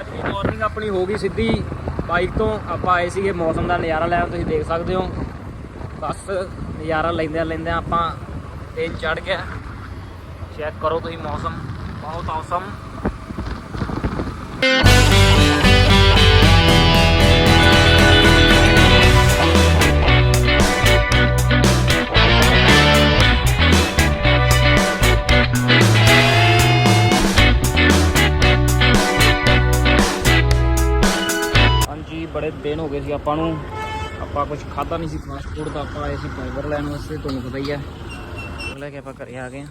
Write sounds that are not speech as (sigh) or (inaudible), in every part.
ਅੱਜ ਵੀ ਮਾਰਨਿੰਗ ਆਪਣੀ ਹੋ ਗਈ ਸਿੱਧੀ ਬਾਈਕ ਤੋਂ। ਆਪਾਂ ਆਏ ਸੀਗੇ ਮੌਸਮ ਦਾ ਨਜ਼ਾਰਾ ਲੈਣ, ਤੁਸੀਂ ਦੇਖ ਸਕਦੇ ਹੋ। ਬਸ ਨਜ਼ਾਰਾ ਲੈਂਦੇ ਲੈਂਦੇ ਆਪਾਂ ਦਿਨ ਚੜ ਗਿਆ ਚੈੱਕ ਕਰੋ ਤੁਸੀਂ ਮੌਸਮ। ਬਹੁਤ ਔਸਮ ਆਪਾਂ ਨੂੰ, ਆਪਾਂ ਕੁਝ ਖਾਦਾ ਨਹੀਂ ਸੀ ਫਾਸਟ ਫੂਡ ਦਾ ਆਪਾਂ ਆਏ ਸੀ 버ਗਰ ਲੈਣ ਵਾਸਤੇ, ਤੁਹਾਨੂੰ ਪਤਾ ਹੀ ਹੈ। ਉਹ ਲੈ ਕੇ ਆਪਾਂ ਘਰੇ ਆ ਗਏ ਹਾਂ।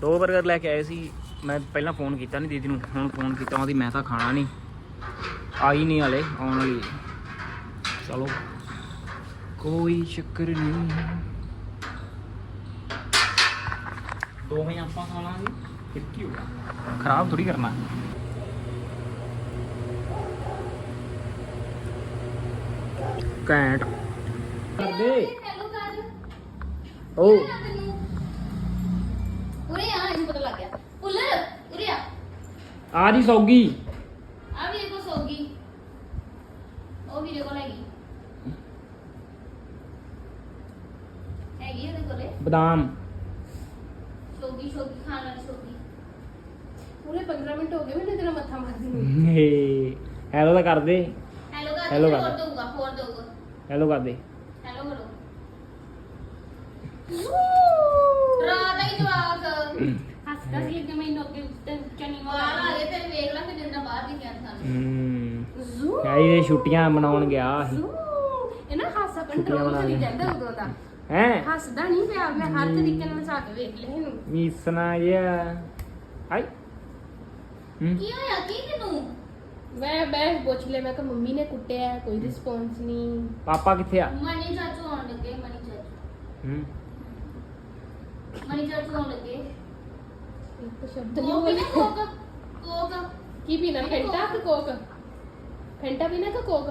ਦੋ 버ਗਰ ਲੈ ਕੇ ਆਏ ਸੀ, ਮੈਂ ਪਹਿਲਾਂ ਫੋਨ ਕੀਤਾ ਨਹੀਂ ਦੀਦੀ ਨੂੰ, ਹੁਣ ਫੋਨ ਕੀਤਾ, ਉਹਦੀ ਮੈਂ ਤਾਂ ਖਾਣਾ ਨਹੀਂ ਆਈ ਨਹੀਂ ਹਲੇ, ਆਉਣ ਵਾਲੀ ਚਲੋ, ਕੋਈ ਚੱਕਰ ਨਹੀਂ ਦੋਵੇਂ ਆਪਾਂ ਖਾਣਾ ਲਾਂਗੇ। ਫਿਰ ਕੀ ਹੋਗਾ ਖਰਾਬ ਥੋੜੀ ਕਰਨਾ। ਘੈਂਟ। ਕਰਦੇ। ਹੈਲੋ ਕਰ ਓ। ਉਰੇ ਆ ਇਹਨੂੰ ਪਤਾ ਲੱਗ ਗਿਆ। ਪੁੱਲਰ ਉਰੇ ਆ। ਆ ਜੀ ਸੌਗੀ। ਆ ਵੀਰੇ ਕੋ ਸੋਗੀ। ਉਹ ਵੀਰੇ ਕੋਲ ਹੈਗੀ ਹੈਗੀ ਉਹਦੇ ਕੋਲੇ? ਬਦਾਮ। ਸੋਗੀ ਸੋਗੀ ਖਾਣ ਵਾਲੀ ਸੋਗੀ। ਪੂਰੇ 15 ਮਿੰਟ ਹੋ ਗਏ ਮੈਨੂੰ ਤੇਰਾ ਮੱਥਾ ਮਾਰਦੀ ਨੂੰ ਹੇ ਹੈਲੋ ਤਾਂ ਕਰਦੇ ਹੈਲੋ ਕਰ ਹੋਰ ਕਰ। ਹੈਲੋ ਕਰਦੇ ਹੈਲੋ ਕਰੋ ਰਾਤ ਆਈ ਜਵਾਕ। ਹੱਸਦਾ ਸੀ ਕਿ ਮੈਨੂੰ ਅੱਗੇ ਤੇ ਚਨੀ ਬਾਹਰ ਆ ਗਏ ਤੇ ਵੇਖ ਲਾ ਕਿ ਜਿੰਨਾ ਬਾਹਰ ਦਿਖਿਆ ਸਾਨੂੰ ਹੂੰ। ਜ਼ੂ ਹੈ ਇਹ ਛੁੱਟੀਆਂ ਮਨਾਉਣ ਗਿਆ ਸੀ। ਜ਼ੂ ਇਹ ਨਾ ਹਾਸਾ ਛੁੱਟੀਆਂ ਕੰਟਰੋਲ ਬਣਾ ਕਰੀ ਲਈਆਂ। ਜਾਂਦਾ ਉਦੋਂ ਦਾ। ਹੈ? ਹੱਸਦਾ ਨਹੀਂ ਪਿਆ ਮੈਂ ਹਰ ਤਰੀਕੇ ਨਾਲ ਹਸਾ ਕੇ ਵੇਖ ਲਿਆ ਇਹਨੂੰ। ਮੀਸਨਾ ਜਿਹਾ। ਹਾਈ ਹੂੰ। ਕੀ ਹੋਇਆ? ਕੀ ਤੈਨੂੰ? ਮੈਂ ਮੈਂ ਪੁੱਛ ਲਿਆ ਮੈਂ ਕਿ ਮੰਮੀ ਨੇ ਕੁੱਟਿਆ ਹੈ, ਕੋਈ ਰਿਸਪੌਂਸ ਨਹੀਂ ਪਾਪਾ ਕਿੱਥੇ ਆ? ਮਣੀ ਚਾਚੂ ਆਉਣ ਲੱਗੇ ਮਣੀ ਚਾਚੂ। ਹੂੰ। ਮਣੀ ਚਾਚੂ ਆਉਣ ਲੱਗੇ। ਇੱਕ ਸ਼ਬਦ ਨਹੀਂ ਕੋਕ ਬੋਲਿਆ। ਪੀਣਾ ਕੋਕ? ਕੋਕ। ਕੀ ਪੀਣਾ? ਫੈਂਟਾ ਕਿ ਕੋਕ? ਫੈਂਟਾ ਪੀਣਾ ਕਿ ਕੋਕ?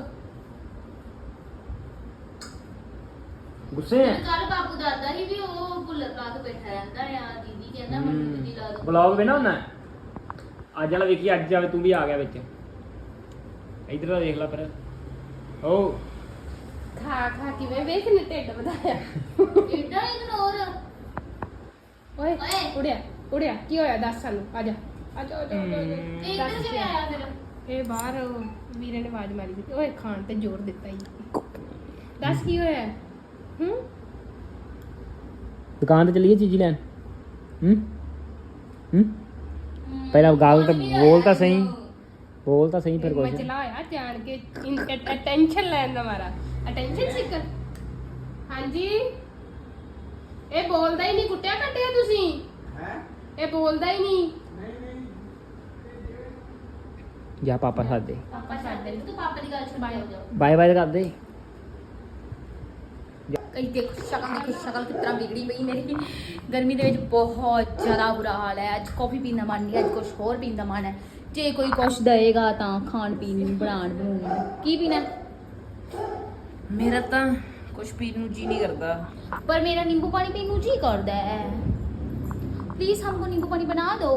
ਗੁੱਸੇ ਆ? ਕੱਲ ਬਾਪੂ ਦਾਦਾ ਹੀ ਵੀ ਉਹ ਭੁੱਲਰ ਲਾ ਕੇ ਬੈਠਾ ਰਹਿੰਦਾ ਆ ਦੀਦੀ ਕਹਿੰਦਾ ਮੈਨੂੰ ਦੀਦੀ ਲਾ ਦੋ ਬਲੌਗ ਵੇ ਨਾ ਹੁੰਦਾ ਅੱਜ ਵਾਲਾ ਵੇਖੀ ਅੱਜ ਜਾਵੇ ਤੂੰ ਵੀ ਆ ਗਿਆ ਵਿੱਚ। ਇਧਰ ਦਾ ਦੇਖ ਲੈ ਪਰ ਓ। ਖਾ ਖਾ ਕਿਵੇਂ ਵੇਖ ਨੇ ਢਿੱਡ ਵਧਾਇਆ। ਇਦਾਂ ਇਗਨੋਰ। ਓਏ ਓਏ। ਉੜਿਆ ਉੜਿਆ ਕੀ ਹੋਇਆ? ਦੱਸ ਸਾਨੂੰ ਆ ਜਾ। ਆ ਜਾ ਆ ਜਾ, ਆ ਜਾ, ਆ ਜਾ ਹਮ। ਇਹ ਕਿਵੇਂ? ਆਇਆ ਫਿਰ? ਬਾਹਰ ਉਹ ਵੀਰੇ ਨੇ ਆਵਾਜ਼ ਮਾਰੀ ਸੀ। ਓਏ ਖਾਣ ਤੇ ਜ਼ੋਰ ਦਿੱਤਾ ਹੀ ਦੱਸ ਕੀ ਹੋਇਆ? ਹੂੰ? ਦੁਕਾਨ ਤੇ ਚੱਲੀਏ ਚੀਜ਼ੀ ਲੈਣ। ਹੂੰ? ਹੂੰ? ਪਹਿਲਾਂ ਗੱਲ ਤਾਂ ਬੋਲ ਤਾਂ ਸਹੀ। ਬੋਲ ਤਾਂ ਸਹੀ ਫਿਰ ਮੈਂ ਕੁਛ। ਚਲਾਇਆ ਜਾਣ ਕੇ ਅਟੈਂਸ਼ਨ ਲੈਣ ਦਾ ਮਾਰਾ। ਅਟੈਂਸ਼ਨ ਸਿੱਕਰ ਹਾਂਜੀ? ਇਹ ਬੋਲਦਾ ਹੀ ਨਹੀਂ। ਕੁੱਟਿਆ ਕੱਟਿਆ ਤੁਸੀਂ? ਹੈ? ਇਹ ਬੋਲਦਾ ਹੀ ਨਹੀਂ। ਜਾ ਪਾਪਾ ਸਾਥ ਦੇ ਪਾਪਾ ਛੱਡ ਦੇ ਤੂੰ ਪਾਪਾ ਦੀ ਗੱਲ ਛੱਡ ਜਾਓ ਜਾਓ ਬਾਏ ਬਾਏ ਕਰ ਦੇ ਕਈ ਦੇਖੋ ਸ਼ਕਲ ਦੇਖੋ ਸ਼ਕਲ ਕਿਤਨਾ ਵਿਗੜੀ ਪਈ ਮੇਰੀ। ਗਰਮੀ ਦੇ ਵਿੱਚ ਬਹੁਤ ਜ਼ਿਆਦਾ ਬੁਰਾ ਹਾਲ ਹੈ। ਅੱਜ ਕਾਫੀ ਪੀਣ ਦਾ ਮਨ ਨਹੀਂ ਅੱਜ ਕੁਝ ਹੋਰ ਪੀਣ ਦਾ ਮਨ ਹੈ। ਜੇ ਕੋਈ ਕੁਛ ਦਏਗਾ ਤਾਂ ਖਾਣ ਪੀਣ ਨੂੰ ਬਣਾਉਣ ਬਣਾਉਣ ਨੂੰ ਕੀ ਪੀਣਾ ਹੈ? ਮੇਰਾ ਤਾਂ ਕੁਝ ਪੀਣ ਨੂੰ ਜੀ ਨਹੀਂ ਕਰਦਾ पर मेरा नींबू पानी पीने जी करता है प्लीज हमको नींबू पानी बना दो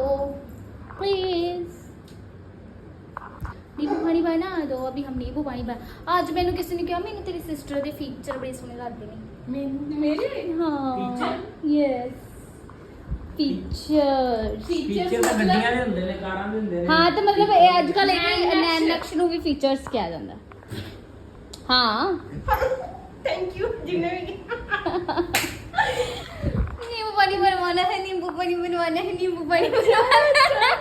प्लीज नींबू पानी बना दो अभी हम नींबू पानी बना आज मैंने किसी ने कहा मैंने तेरी सिस्टर ਦੇ ਫੀਚਰ ਬੜੇ ਸੋਹਣੇ ਲੱਗਦੇ ਨੇ ਮੈਨੂੰ ਮੇਰੇ ਹਾਂ ਯੈਸ ਫੀਚਰ ਫੀਚਰ ਤਾਂ ਗੱਡੀਆਂ ਦੇ ਹੁੰਦੇ ਨੇ ਕਾਰਾਂ ਦੇ ਹੁੰਦੇ ਹਾਂ ਤੇ ਮਤਲਬ ਇਹ ਅੱਜ ਕੱਲ ਇਹ ਨੈਨ ਨਕਸ਼ ਨੂੰ ਵੀ ਫੀਚਰਸ ਕਿਹਾ ਜਾਂਦਾ ਹਾਂ ਥੈਂਕ ਯੂ ਜਿੰਨੇ ਵੀ नींबू पानी बनवाना है नींबू पानी बनवाना है नींबू पानी बनवाना है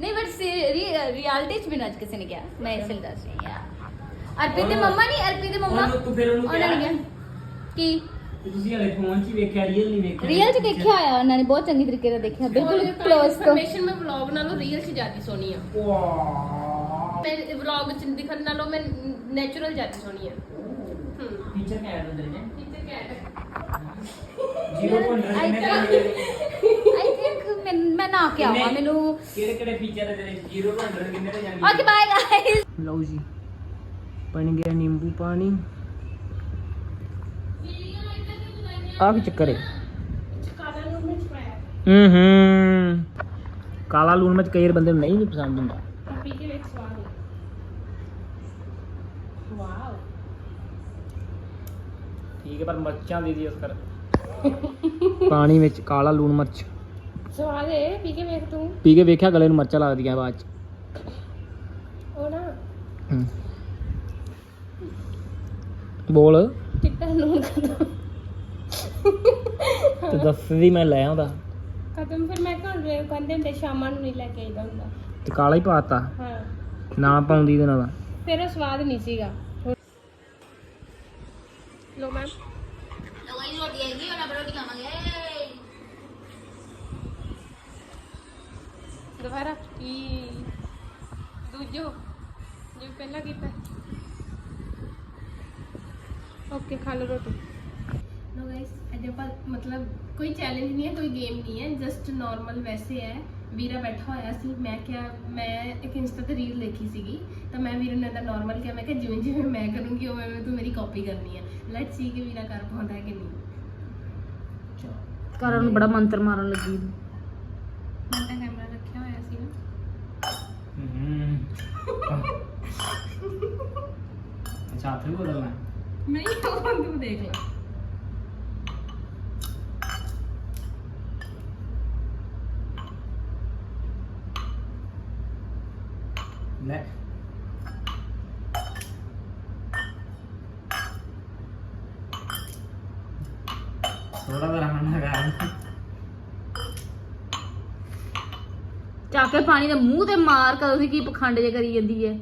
नहीं बट रियलिटी च बिना किसी ने किया मैं इसलिए दस रही यार अर्पित ਦੀ ਮੰਮਾ ਨਹੀਂ ਅਰਪੀ ਦੀ ਮੰਮਾ ਉਹਨੂੰ ਤੂੰ ਫਿਰ ਉਹਨੂੰ ਉਹਨਾਂ ਨੇ ਕਿਹਾ ਕਿਹਾ ਕਿ ਕਿ ਤੁਸੀਂ ਹਲੇ ਫੋਨ 'ਚ ਹੀ ਵੇਖਿਆ ਰੀਅਲ ਨਹੀਂ ਵੇਖਿਆ। ਰੀਅਲ ਚ ਦੇਖਿਆ ਹੋਇਆ ਉਹਨਾਂ ਨੇ ਬਹੁਤ ਚੰਗੀ ਤਰੀਕੇ ਨਾਲ ਦੇਖਿਆ ਬਿਲਕੁਲ ক্লোਜ਼ ਤੋਂ। ਇਨਫੋਰਮੇਸ਼ਨ ਮੈਂ ਵਲੌਗ ਨਾਲੋਂ ਰੀਅਲ 'ਚ ਜ਼ਿਆਦਾ ਸੋਹਣੀ ਆ। ਵਾਹ। ਮੈਂ ਵਲੌਗ 'ਚ ਦਿਖਣ ਨਾਲੋਂ ਮੈਂ ਨੈਚੁਰਲ ਜ਼ਿਆਦਾ ਸੋਹਣੀ ਆ। ਟੀਚਰ ਕਹਿ ਦਿੰਦੇ ਨੇ। ਟੀਚਰ ਕਹਿ ਕਿੰਨੇ think- ਕਿੰਨੇ ਆਈ ਥਿੰਕ ਮੈਂ ਮੈਂ ਨਾ ਕੇ ਆਵਾਂ ਮੈਨੂੰ ਕਿਹੜੇ ਕਿਹੜੇ ਫੀਚਰ ਹੈ ਜਿਹੜੇ ਜ਼ੀਰੋ ਪੁਆਇੰਟ ਕਿੰਨੇ ਤੇ ਜਾਂਦੀ ਓਕੇ ਬਾਏ ਗਾਇਸ ਲਓ ਜੀ ਬਣ ਗਿਆ ਨਿੰਬੂ ਪਾਣੀ। ਆ ਕੀ ਚੱਕਰ ਹੈ ਹੂੰ ਹੂੰ। ਕਾਲਾ ਲੂਣ ਮਿਰਚ ਕਈ ਵਾਰ ਬੰਦੇ ਨੂੰ ਨਹੀਂ ਵੀ ਪਸੰਦ ਹੁੰਦਾ। ਪੀ ਕੇ ਵੇਖ ਸਵਾਦ ਹੈ ਵਾਓ। ਠੀਕ ਹੈ ਪਰ ਮਿਰਚਾਂ ਦੀ ਦੀ ਉਸ ਕਰ ਪਾਣੀ ਵਿੱਚ ਕਾਲਾ ਲੂਣ ਮਿਰਚ। ਸਵਾਦ ਹੈ ਪੀ ਕੇ ਵੇਖ ਤੂੰ। ਪੀ ਕੇ ਵੇਖਿਆ ਗਲੇ ਨੂੰ ਮਿਰਚਾਂ ਲੱਗਦੀਆਂ ਬਾਅਦ ਚ। ਉਹ ਨਾ। ਹੂੰ। ਬੋਲ। ਚਿੱਟਾ ਲੂਣ ਖਤਮ। ਤੇ ਦੱਸਦੀ ਮੈਂ ਲੈ ਆਉਂਦਾ। ਖਤਮ ਫਿਰ ਮੈਂ ਘਰ ਦੇ ਕਹਿੰਦੇ ਹੁੰਦੇ ਸ਼ਾਮਾਂ ਨੂੰ ਨਹੀਂ ਲੈ ਕੇ ਆਈਦਾ ਹੁੰਦਾ। ਤੇ ਕਾਲਾ ਹੀ ਪਾਤਾ। ਹਾਂ। ਨਾ ਪਾਉਂਦੀ ਦੇ ਨਾਲ ਫਿਰ ਉਹ ਸਵਾਦ ਨਹੀਂ ਸੀਗਾ। ਲੋ ਮੈਮ ਲੋ ਗਾਇਸ ਰੋਟੀ ਗਈ ਹੁਣ ਆਪਾਂ ਰੋਟੀ ਖਾਵਾਂਗੇ ਦੁਬਾਰਾ ਕੀ? ਦੂਜੋ ਜੋ ਪਹਿਲਾਂ ਕੀਤਾ। ਓਕੇ ਖਾ ਲਓ ਰੋਟੀ। ਆਪਾਂ ਮਤਲਬ ਕੋਈ ਚੈਲੰਜ ਨਹੀਂ ਹੈ ਕੋਈ ਗੇਮ ਨਹੀਂ ਹੈ ਜਸਟ ਨਾਰਮਲ ਵੈਸੇ ਹੈ। ਵੀਰਾ ਬੈਠਾ ਹੋਇਆ ਸੀ ਮੈਂ ਕਿਹਾ ਮੈਂ ਇੱਕ ਇੰਸਟਾ ਤੇ ਰੀਲ ਦੇਖੀ ਸੀਗੀ ਤਾਂ ਮੈਂ ਵੀਰੇ ਨੂੰ ਇਹਦਾ ਨਾਰਮਲ ਕਿਹਾ ਮੈਂ ਕਿਹਾ ਜਿਵੇਂ ਜਿਵੇਂ ਮੈਂ ਕਰੂੰਗੀ ਉਵੇਂ ਉਵੇਂ ਤੂੰ ਮੇਰੀ ਕਾਪੀ ਕਰਨੀ ਹੈ। ਲੈਟਸ ਸੀ ਕਿ ਵੀਰਾ ਕਰ ਪਾਉਂਦਾ ਹੈ ਕਿ ਨਹੀਂ। ਕਰਨ ਨੂੰ ਬੜਾ ਮੰਤਰ ਮਾਰਨ ਲੱਗੀ। ਮੈਂ ਤਾਂ ਕੈਮਰਾ ਰੱਖਿਆ ਹੋਇਆ ਸੀ। (laughs) ਨਾ ਅੱਛਾ ਹੱਥ ਵੀ ਬਦਲਣਾ ਨਹੀਂ ਉਹ ਤੂੰ ਦੇਖ ਲੈ। ਲੈ ਥੋੜਾ ਜਿਹਾ ਰਹਿਣਾ ਕਰ ਚੱਕ ਕੇ ਪਾਣੀ ਦੇ ਮੂੰਹ ਤੇ ਮਾਰ ਕਦੋਂ ਦੀ ਕੀ ਪਖੰਡ ਜੇ ਕਰੀ ਜਾਂਦੀ ਹੈ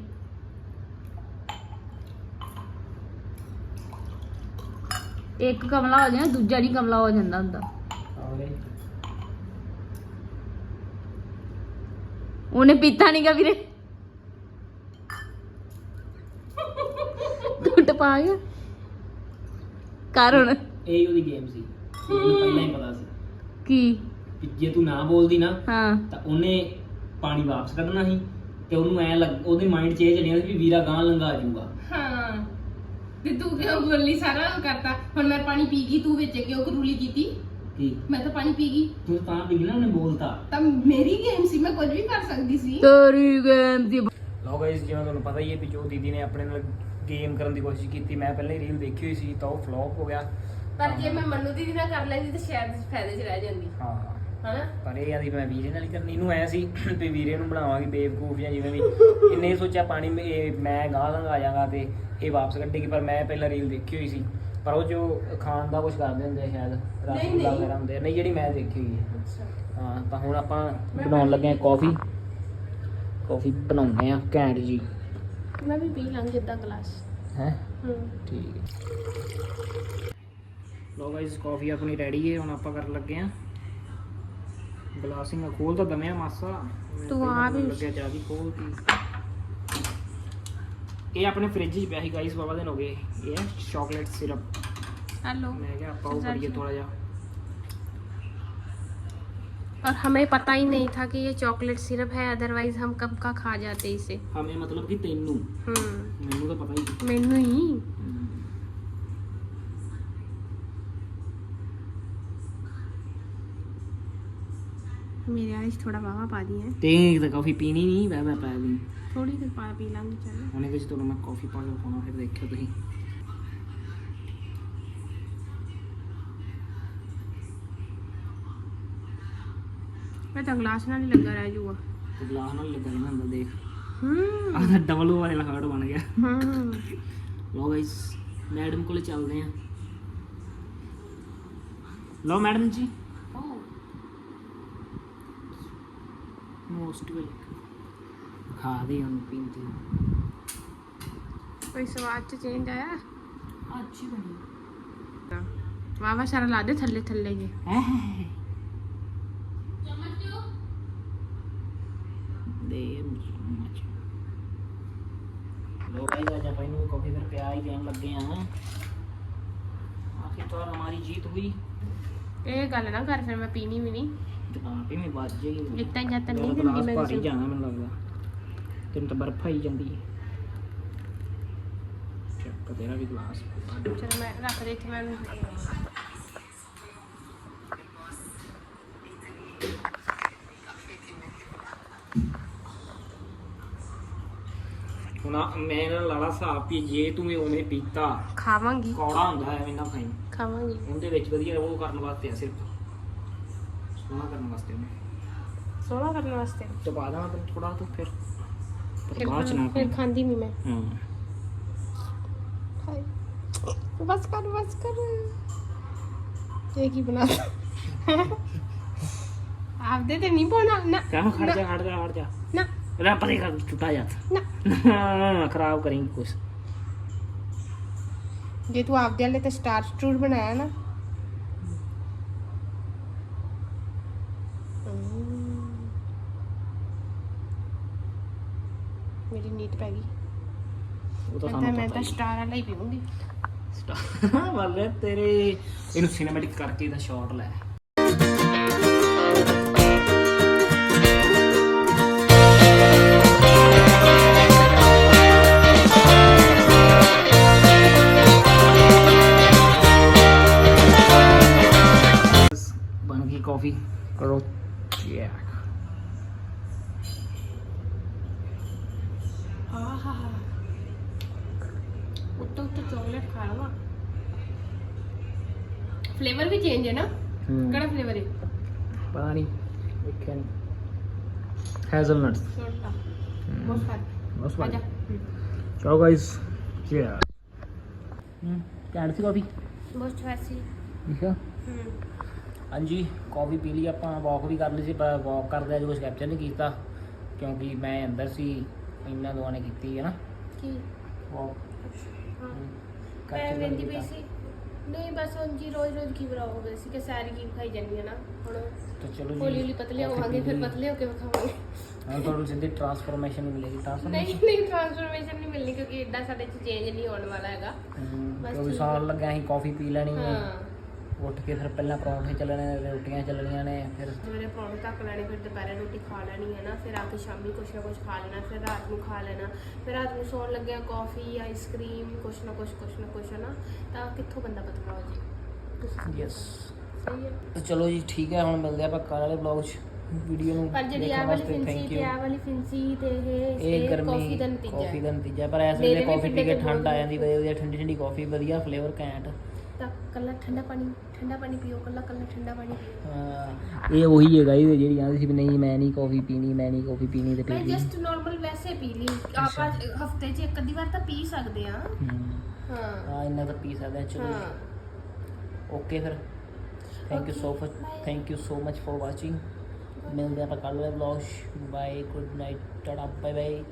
ਇੱਕ ਕਮਲਾ ਹੋ ਜਾਣਾ ਦੂਜਾ ਨਹੀਂ ਕਮਲਾ ਹੋ ਜਾਂਦਾ ਹੁੰਦਾ ਉਹਨੇ ਪੀਤਾ ਨਹੀਂਗਾ ਵੀਰੇ ਟੁੱਟ ਪਾ ਗਿਆ ਕਰ ਹੁਣ। ਇਹ ਉਹਦੀ ਗੇਮ ਸੀ। ਮੈਨੂੰ ਪਹਿਲਾਂ ਹੀ ਪਤਾ ਸੀ। ਕੀ? ਕਿ ਜੇ ਤੂੰ ਨਾ ਬੋਲਦੀ ਨਾ ਹਾਂ। ਤਾਂ ਉਹਨੇ ਪਾਣੀ ਵਾਪਸ ਕੱਢਣਾ ਸੀ ਤੇ ਉਹਨੂੰ ਐ ਲੱਗ ਉਹਦੇ ਮਾਈਂਡ 'ਚ ਇਹ ਚੱਲਿਆ ਸੀ ਵੀ ਵੀਰਾ ਗਾਂ ਲੰਗਾ ਜਾਊਗਾ। ਹਾਂ। ਤੇ ਤੂੰ ਕਿਉਂ ਬੋਲੀ ਸਾਰਾ ਉਹ ਕਰਤਾ? ਹੁਣ ਮੈਂ ਪਾਣੀ ਪੀ ਗਈ ਤੂੰ ਵਿੱਚ ਕਿਉਂ ਕਰੂਲੀ ਕੀਤੀ? ਕੀ? ਮੈਂ ਤਾਂ ਪਾਣੀ ਪੀ ਗਈ। ਤੂੰ ਤਾਂ ਪੀ ਗਈ ਨਾ ਉਹਨੇ ਬੋਲਤਾ। ਤਾਂ ਮੇਰੀ ਗੇਮ ਸੀ ਮੈਂ ਕੁਝ ਵੀ ਕਰ ਸਕਦੀ ਸੀ। ਤੇਰੀ ਗੇਮ ਦੀ ਲੋ ਗਾਇਸ ਜਿਵੇਂ ਤੁਹਾਨੂੰ ਪਤਾ ਹੀ ਹੈ ਵੀ ਜੋ ਦੀਦੀ ਨੇ ਆਪਣੇ ਨਾਲ ਗੇਮ ਕਰਨ ਦੀ ਕੋਸ਼ਿਸ਼ ਕੀਤੀ। ਮੈਂ ਪਹਿਲਾਂ ਹੀ ਰੀਲ ਦੇਖੀ ਹੋਈ ਸੀ ਤਾਂ ਉਹ ਫਲॉप ਹੋ ਗਿਆ। ਪਰ ਜੇ ਮੈਂ ਮੰਨੂ ਦੀਦੀ ਨਾਲ ਕਰ ਲੈਂਦੀ ਤਾਂ ਸ਼ਾਇਦ ਫਾਇਦੇ 'ਚ ਰਹਿ ਜਾਂਦੀ। ਹਾਂ। ਹਨਾ? ਪਰ ਇਹ ਆਦੀ ਮੈਂ ਵੀਰੇ ਨਾਲ ਹੀ ਕਰਨੀ। ਇਹਨੂੰ ਐ ਸੀ (clears throat) ਵੀ ਵੀਰੇ ਨੂੰ ਬਣਾਵਾਂਗੇ ਬੇਵਕੂਫ ਜਾਂ ਜਿਵੇਂ ਵੀ। (laughs) ਇਹਨੇ ਇਹ ਸੋਚਿਆ ਪਾਣੀ ਮੇ- ਗਾਂ ਲੰਘਾ ਜਾਵਾਂਗਾ ਤੇ ਇਹ ਵਾਪਸ ਕੱਢੇਗੀ। ਪਰ ਮੈਂ ਪਹਿਲਾਂ ਰੀਲ ਦੇਖੀ ਹੋਈ ਸੀ। ਪਰ ਉਹ ਜੋ ਖਾਣ ਦਾ ਕੁਝ ਕਰਦੇ ਹੁੰਦੇ ਸ਼ਾਇਦ ਰਸਗੁੱਲਾ। ਵਗੈਰਾ ਹੁੰਦੇ। ਨਹੀਂ ਜਿਹੜੀ ਮੈਂ ਦੇਖੀ ਹੋਈ ਹੈ। ਹਾਂ ਤਾਂ ਹੁਣ ਆਪਾਂ ਬਣਾਉਣ ਲੱਗੇ ਆ ਕਾਫੀ ਕਾਫੀ ਬਣਾਉਂਦੇ ਆ ਘੈਂਟ ਜੀ। ਮੈਂ ਵੀ ਪੀ ਲਾਂ ਜਿੱਦਾਂ ਗਲਾਸ। ਹੈ? ਹੂੰ। ਠੀਕ ਹੈ। ਲੋ ਗਾਇਸ ਕਾਫੀ ਆਪਣੀ ਰੈਡੀ ਹੈ ਹੁਣ ਆਪਾਂ ਕਰਨ ਲੱਗੇ ਆ ਗਲਾਸਿੰਗ ਖੋਲ ਤਾਂ ਦਮਿਆ ਮਾਸਾ। ਤੂੰ ਲੱਗਿਆ ਜ਼ਿਆਦਾ ਖੋਲਤੀ ਇਹ ਆਪਣੇ ਫ੍ਰਿਜ 'ਚ ਪਿਆ ਸੀ ਗਾਇਸ ਬਾਬਾ ਦਿਨ ਹੋ ਗਏ। ਇਹ ਹੈ ਚਾਕਲੇਟ ਸਿਰਪ हेलो ਮੈਂ ਕਿਹਾ ਆਪਾਂ ਉਹ ਕਰੀਏ ਥੋੜਾ ਜਿਹਾ। और हमें पता ही नहीं था कि ये चॉकलेट सिरप है अदरवाइज़ हम कब का खा जाते इसे। हमें मतलब कि तेनू हम्म। मेनू का पता ही मेनू ही। मेरे आज थोड़ा बाबा पा दिए हैं। तेरी तो कॉफ़ी पीनी नहीं बाबा पा दी थोड़ी देर पा पी लांगी चलो। उन्हें कुछ तो मैं कॉफ़ी पा लो फिर देखो तुम। ਮੈਂ ਤਾਂ ਗਲਾਸ ਨਾਲ ਹੀ ਲੱਗਾ ਰਹਿ ਜੂਗਾ। ਗਲਾਸ ਨਾਲ ਲੱਗਾ ਰਹਿਣਾ ਹੁੰਦਾ ਦੇਖ। ਹੂੰ। ਆਹ ਡਬਲ ਓ ਵਾਲਾ ਹਾਰਡ ਬਣ ਗਿਆ। ਹੂੰ। ਲੋ ਗਾਇਸ ਮੈਡਮ ਕੋਲੇ ਚੱਲਦੇ ਆ ਲੋ ਮੈਡਮ ਜੀ। ਮੋਸਟ ਵੈਲਕਮ ਖਾ ਦੇ ਹੁਣ ਪਿੰਦੀ ਕੋਈ ਸਵਾਦ ਚ ਚੇਂਜ ਆਇਆ? ਅੱਛੀ ਬਣੀ। ਵਾਵਾ ਸਾਰਾ ਲਾ ਦੇ ਥੱਲੇ ਥੱਲੇ ਜੇ ਹੈ। ਗੱਲ ਨਾ ਕਰ ਫਿਰ ਮੈਂ ਪੀਣੀ ਵੀ ਨਹੀਂ। ਆਪ ਹੀ ਮੈਂ ਵੱਜ ਜਾਈ ਇੱਦਾਂ ਜਾਂ ਤਾਂ ਨਹੀਂ ਦਿੰਦੀ ਮੈਂ ਭਾਰੀ ਜਾਣਾ ਮੈਨੂੰ ਲੱਗਦਾ। ਤੈਨੂੰ ਤਾਂ ਬਰਫ ਆਈ ਜਾਂਦੀ ਹੈ। ਚੱਕ ਤੇਰਾ ਵੀ ਗਲਾਸ। ਚਲ ਮੈਂ ਰੱਖ ਦੇ ਇੱਥੇ ਮੈਂ ਹੁਣ ਮੈਂ ਨਾ ਲਾਲਾ ਸਾਹ ਪੀ ਜੇ ਤੂੰ ਇਹ ਉਹਨੇ ਪੀਤਾ। ਖਾਵਾਂਗੀ। ਕੌੜਾ ਹੁੰਦਾ ਐਵੇਂ ਨਾ ਖਾਈ। ਖਾਵਾਂਗੀ। ਉਹਦੇ ਵਿੱਚ ਵਧੀਆ ਉਹ ਕਰਨ ਵਾਸਤੇ ਆ ਸਿਰਫ। ਸੋਹਣਾ ਕਰਨ ਵਾਸਤੇ ਉਹਨੇ ਸੋਹਣਾ ਕਰਨ ਵਾਸਤੇ। ਚਪਾ ਦੇਣਾ ਤੂੰ ਥੋੜਾ ਤੂੰ ਫਿਰ। ਬਾਅਦ ਚ ਨਾ ਫਿਰ ਖਾਂਦੀ ਨਹੀਂ ਮੈਂ। ਹਾਂ। ਹਾਏ। ਬਸ ਕਰ ਬਸ ਕਰ। ਇਹ ਕੀ ਬਣਾ ਆਪਦੇ ਤੇ ਨਹੀਂ ਪਾਉਣਾ। ਨਾ ਕਹਾਂ ਖੜ ਜਾ ਖੜ ਜਾ ਖੜ ਜਾ। ਨਾ। ਰਾ ਪਰੇ ਕਰ ਛੁੱਟਾ ਜਾ। ਨਾ। ਖਰਾਬ ਕरेंगे ਕੁਛ। ਜੇ ਤੂੰ ਆਪਦੇ ਵਾਲੇ ਤੇ ਸਟਾਰ ਸਟੂਰ ਬਣਾਇਆ ਨਾ। ਮੇਰੀ ਨੀਤ ਪੈ ਗਈ। ਉਹ ਤਾਂ ਮੈਂ ਤਾਂ ਸਾਨੂੰ ਮੈਂ ਪਤਾ ਤਾਂ ਹੀ ਸਟਾਰ ਵਾਲਾ ਹੀ ਪੀਉਂਗੀ ਸਟਾਰ ਵਾਲੇ ਤੇਰੇ ਇਹਨੂੰ ਸਿਨੇਮੈਟਿਕ ਕਰਕੇ ਦਾ ਸ਼ਾਟ ਲੈ। ਫਲੇਵਰ ਵੀ ਚੇਂਜ ਹੈ ਨਾ? ਕਿਹੜਾ ਫਲੇਵਰ ਹੈ? ਪਤਾ ਨਹੀਂ ਵੇਖਿਆ ਨਹੀਂ। ਹੈਜ਼ਲਨਟਸ ਛੋਟਾ। ਬਹੁਤ ਫਾਰ ਬਸ ਆਜਾ ਚਲੋ ਗਾਇਸ ਕੈਂਡ ਸੀ ਕਾਫੀ ਠੀਕ ਆ? ਹੂੰ। ਹਾਂਜੀ ਕਾਫੀ ਪੀ ਲਈ ਆਪਾਂ ਵਾਕ ਵੀ ਕਰ ਲਈ ਸੀ ਪਰ ਵਾਕ ਕਰਦੇ ਅੱਜ ਕੁਝ ਕੈਪਚਰ ਨਹੀਂ ਕੀਤਾ ਕਿਉਂਕਿ ਮੈਂ ਅੰਦਰ ਸੀ ਇਹਨਾਂ ਦੋਵਾਂ ਨੇ ਕੀਤੀ ਹੈ ਨਾ। ਕੀ? ਵਾਕ ਮੈਂ ਵੇਂਦੀ ਪਈ ਸੀ। ਨਹੀਂ ਬਸ ਹੁਣ ਜੀ ਰੋਜ਼ ਰੋਜ਼ ਕੀ ਬਰਾ ਹੋ ਗਏ ਸੀ ਕਿ ਸਾਰੀ ਕੀ ਖਾਈ ਜਾਂਦੀ ਹੈ ਨਾ। ਹੁਣ ਤਾਂ ਚਲੋ ਜੀ ਹੌਲੀ ਹੌਲੀ ਪਤਲੇ ਹੋਵਾਂਗੇ ਫਿਰ। ਪਤਲੇ ਹੋ ਕੇ ਵਿਖਾਵਾਂਗੇ। ਹੁਣ ਤੁਹਾਨੂੰ ਸਿੱਧੀ ਟਰਾਂਸਫਰਮੇਸ਼ਨ ਮਿਲੇਗੀ ਨਹੀਂ ਟਰਾਂਸਫਰਮੇਸ਼ਨ ਨਹੀਂ ਟ੍ਰਾਂਸਫਰਮੇਸ਼ਨ ਨਹੀਂ ਮਿਲਣੀ ਕਿਉਂਕਿ ਇਦਾਂ ਸਾਡੇ ਚ ਚੇਂਜ ਨਹੀਂ ਹੋਣ ਵਾਲਾ ਹੈਗਾ। ਬਸ ਕਿਉਂਕਿ ਠੀਕ ਸਾਲ ਲੱਗਿਆ ਅਸੀਂ ਕਾਫੀ ਪੀ ਲੈਣੀ ਹੈ ਹਾਂ। ਉੱਠ ਕੇ ਫਿਰ ਪਹਿਲਾਂ ਪਰੌਂਠੇ ਚੱਲਣੇ ਨੇ ਰੋਟੀਆਂ ਚੱਲਣੀਆਂ ਨੇ ਫਿਰ ਸਵੇਰੇ ਪਰੌਂਠੇ ਤੱਕ ਲੈਣੇ ਫਿਰ ਦੁਪਹਿਰੇ ਰੋਟੀ ਖਾ ਲੈਣੀ ਹੈ ਨਾ ਫਿਰ ਆ ਕੇ ਸ਼ਾਮੀ ਕੁਛ ਨਾ ਕੁਛ ਖਾ ਲੈਣਾ ਫਿਰ ਰਾਤ ਨੂੰ ਖਾ ਲੈਣਾ ਫਿਰ ਰਾਤ ਨੂੰ ਸੌਣ ਲੱਗਿਆ ਕਾਫੀ ਆਈਸਕ੍ਰੀਮ ਕੁਛ ਨਾ ਕੁਛ ਕੁਛ ਨਾ ਕੁਛ ਹੈ ਨਾ ਤਾਂ ਕਿੱਥੋਂ ਬੰਦਾ ਪਤਲਾ ਹੋ ਜੇ? ਯੈਸ ਸਹੀ ਹੈ। ਚਲੋ ਜੀ ਠੀਕ ਹੈ ਹੁਣ ਮਿਲਦੇ ਆਪਾਂ ਕੱਲ੍ਹ ਵਾਲੇ ਵਲੌਗ 'ਚ ਵੀਡੀਓ ਨੂੰ ਪਰ ਜਿਹੜੀ ਆ ਵਾਲੀ ਫਿੰਸੀ ਤੇ। ਆ ਵਾਲੀ ਫਿੰਸੀ ਤੇ ਇਹ ਇਹ ਕਾਫੀ ਦਾ ਨਤੀਜਾ ਕਾਫੀ ਦਾ ਨਤੀਜਾ ਪਰ ਮੇਰੇ ਵੇਲੇ ਕਾਫੀ ਪੀ ਕੇ ਠੰਡ ਆ ਜਾਂਦੀ ਵਧੀਆ ਵਧੀਆ ਠੰਡੀ ਠੰਡੀ ਕਾਫੀ ਵਧੀਆ ਫਲੇਵਰ ਘੈਂਟ। ਤਾਂ ਕੱਲਾ ਠੰਡਾ ਪਾਣੀ ਠੰਡਾ ਪਾਣੀ ਪੀਓ ਕੱਲਾ ਕੱਲਾ ਠੰਡਾ ਪਾਣੀ ਪੀਓ। ਹਾਂ, ਇਹ ਉਹੀ ਹੈਗਾ ਇਹ ਜਿਹੜੀ ਆਂਦੀ ਸੀ ਵੀ ਨਹੀਂ ਮੈਂ ਨਹੀਂ ਕਾਫੀ ਪੀਣੀ ਮੈਂ ਨਹੀਂ ਕਾਫੀ ਪੀਣੀ ਤੇ ਪੀ ਮੈਂ ਲਈ ਜਸਟ ਨਾਰਮਲ ਵੈਸੇ ਪੀ ਲਈ। ਆਪਾਂ ਹਫ਼ਤੇ 'ਚ ਇੱਕ ਅੱਧੀ ਵਾਰ ਤਾਂ ਪੀ ਸਕਦੇ ਆ ਹਮ, ਹਾਂ। ਹਾਂ ਇੰਨਾ ਤਾਂ ਪੀ ਸਕਦੇ ਹਾਂ ਚਲੋ। ਹਾਂ। ਓਕੇ ਫਿਰ। Thank you so much thank you so much for watching ਮਿਲਦੇ ਆਪਾਂ ਕੱਲ੍ਹ ਵਾਲੇ vlog bye good night tata bye bye